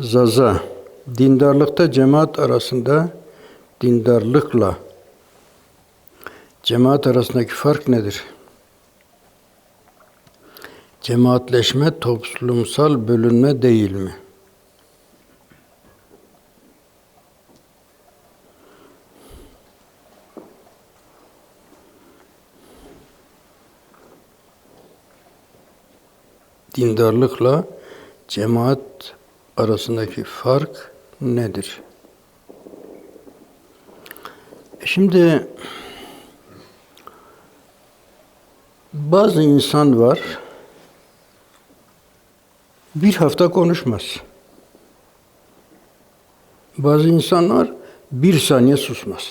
Zaza. Dindarlıkta cemaat arasında dindarlıkla cemaat arasındaki fark nedir? Cemaatleşme toplumsal bölünme değil mi? Dindarlıkla cemaat arasındaki fark nedir? Şimdi bazı insan var bir hafta konuşmaz. Bazı insanlar bir saniye susmaz.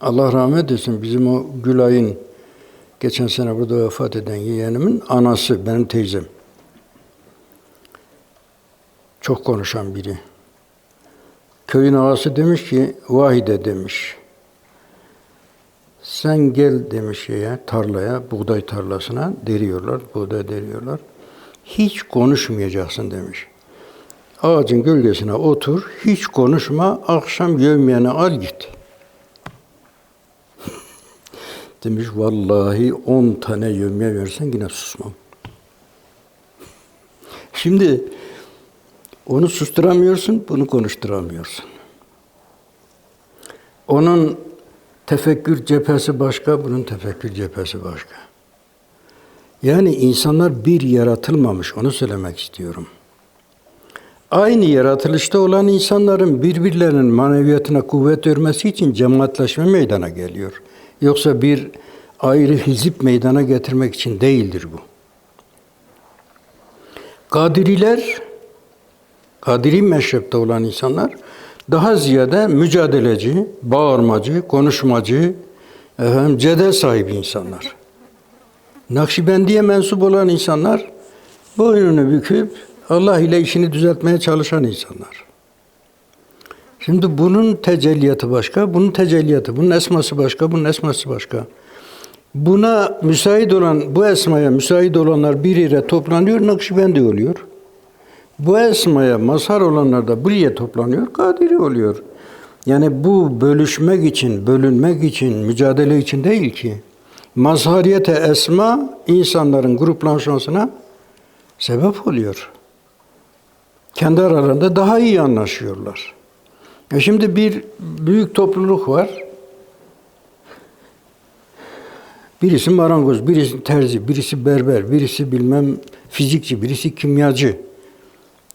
Allah rahmet etsin bizim o Gülay'ın geçen sene burada vefat eden yeğenimin anası, benim teyzem. Çok konuşan biri. Köyün ağası demiş ki, Vahide demiş. Sen gel demiş şeye, tarlaya, buğday tarlasına deriyorlar, buğday deriyorlar. Hiç konuşmayacaksın demiş. Ağacın gölgesine otur, hiç konuşma, akşam yevmiyeni al git. demiş, vallahi on tane yevmiye versen yine susmam. Şimdi onu susturamıyorsun, bunu konuşturamıyorsun. Onun tefekkür cephesi başka, bunun tefekkür cephesi başka. Yani insanlar bir yaratılmamış, onu söylemek istiyorum. Aynı yaratılışta olan insanların birbirlerinin maneviyatına kuvvet vermesi için cemaatleşme meydana geliyor. Yoksa bir ayrı hizip meydana getirmek için değildir bu. Kadiriler, Kadiri meşrepte olan insanlar daha ziyade mücadeleci, bağırmacı, konuşmacı, efendim, cedel sahibi insanlar. Nakşibendiye mensup olan insanlar boynunu büküp Allah ile işini düzeltmeye çalışan insanlar. Şimdi bunun tecelliyatı başka, bunun tecelliyatı, bunun esması başka, bunun esması başka. Buna müsait olan, bu esmaya müsait olanlar bir yere toplanıyor, Nakşibendi oluyor. Bu esmaya mazhar olanlar da buraya toplanıyor, Kadiri oluyor. Yani bu bölüşmek için, bölünmek için, mücadele için değil ki. Mazhariyete esma insanların gruplaşmasına sebep oluyor. Kendi aralarında daha iyi anlaşıyorlar. E şimdi bir büyük topluluk var. Birisi marangoz, birisi terzi, birisi berber, birisi bilmem fizikçi, birisi kimyacı.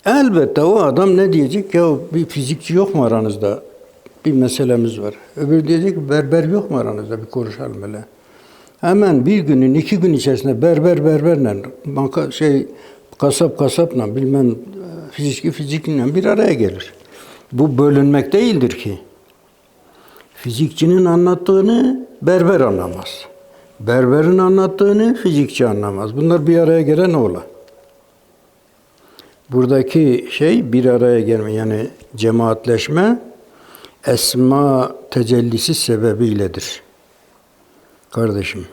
Elbette o adam ne diyecek? Ya bir fizikçi yok mu aranızda? Bir meselemiz var. Öbürü diyecek berber yok mu aranızda? Bir konuşalım hele. Hemen bir günün, iki gün içerisinde berber berberle, banka, şey, kasap kasapla, bilmem fizikçi fizikle bir araya gelir. Bu bölünmek değildir ki. Fizikçinin anlattığını berber anlamaz. Berberin anlattığını fizikçi anlamaz. Bunlar bir araya gelen ola. Buradaki şey bir araya gelme yani cemaatleşme esma tecellisi sebebiyledir. Kardeşim